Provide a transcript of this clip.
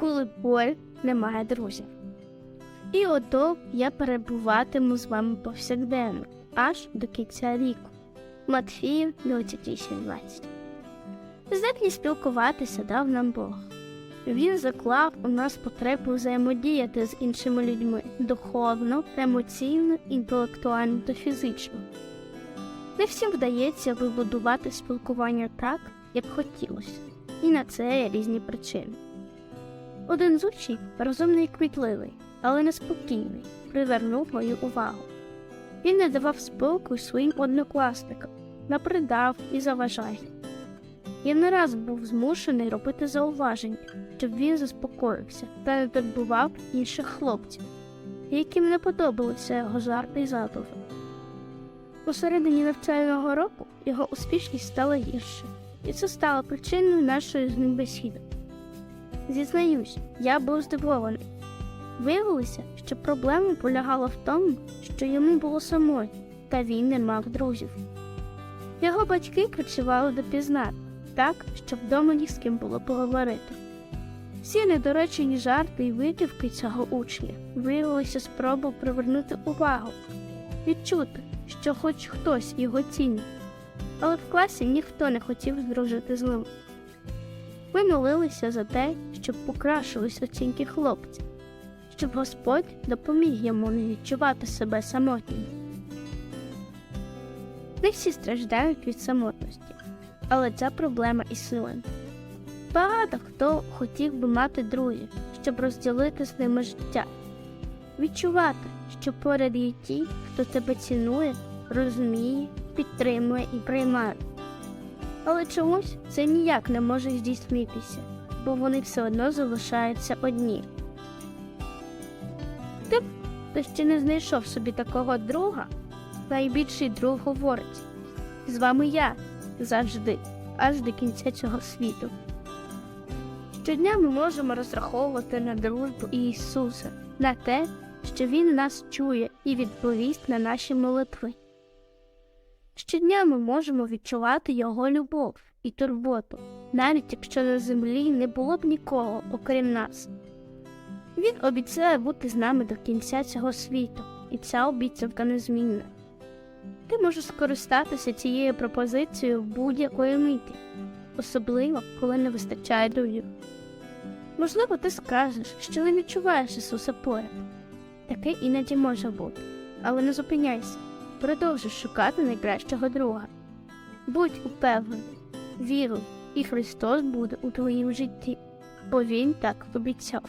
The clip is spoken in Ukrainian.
коли боль немає друзів. І ото я перебуватиму з вами повсякденно, аж до кінця віку. Матфіїв 28.20 Здатність спілкуватися дав нам Бог. Він заклав у нас потребу взаємодіяти з іншими людьми духовно, емоційно, інтелектуально та фізично. Не всім вдається вибудувати спілкування так, як хотілося, і на це є різні причини. Один з учнів, розумний і квітливий, але неспокійний, привернув мою увагу. Він не давав спокою своїм однокласникам, напридав і заважає. Я не раз був змушений робити зауваження, щоб він заспокоївся та не турбував інших хлопців, яким не подобалися його жарти й забави. У середині навчального року його успішність стала гірше, і це стало причиною нашої з ним бесіди. Зізнаюсь, я був здивований. Виявилося, що проблема полягала в тому, що йому було самотньо, та він не мав друзів. Його батьки працювали допізна, так, щоб вдома ні з ким було поговорити. Всі недоречені жарти і витівки цього учня виявилися спробу привернути увагу, відчути, що хоч хтось його цінить, але в класі ніхто не хотів здружити з ним. Ми молилися за те, щоб покращились оцінки хлопця, щоб Господь допоміг йому не відчувати себе самотнім. Не всі страждають від самотності, але ця проблема існує. Багато хто хотів би мати друзів, щоб розділити з ними життя, відчувати, що поряд є ті, хто тебе цінує, розуміє, підтримує і приймає. Але чомусь це ніяк не може здійснитися, бо вони все одно залишаються одні. Ти, хто ще не знайшов собі такого друга, найбільший друг говорить з вами я завжди, аж до кінця цього світу. Щодня ми можемо розраховувати на дружбу Ісуса, на те, що Він нас чує і відповість на наші молитви. Щодня ми можемо відчувати Його любов і турботу, навіть якщо на землі не було б нікого, окрім нас. Він обіцяє бути з нами до кінця цього світу, і ця обіцянка незмінна. Ти можеш скористатися цією пропозицією в будь-якої миті, особливо коли не вистачає друзів. Можливо, ти скажеш, що не відчуваєш Ісуса поряд. Таке іноді може бути, але не зупиняйся, продовжуй шукати найкращого друга. Будь упевнений, віруй, і Христос буде у твоїм житті, бо Він так обіцяв.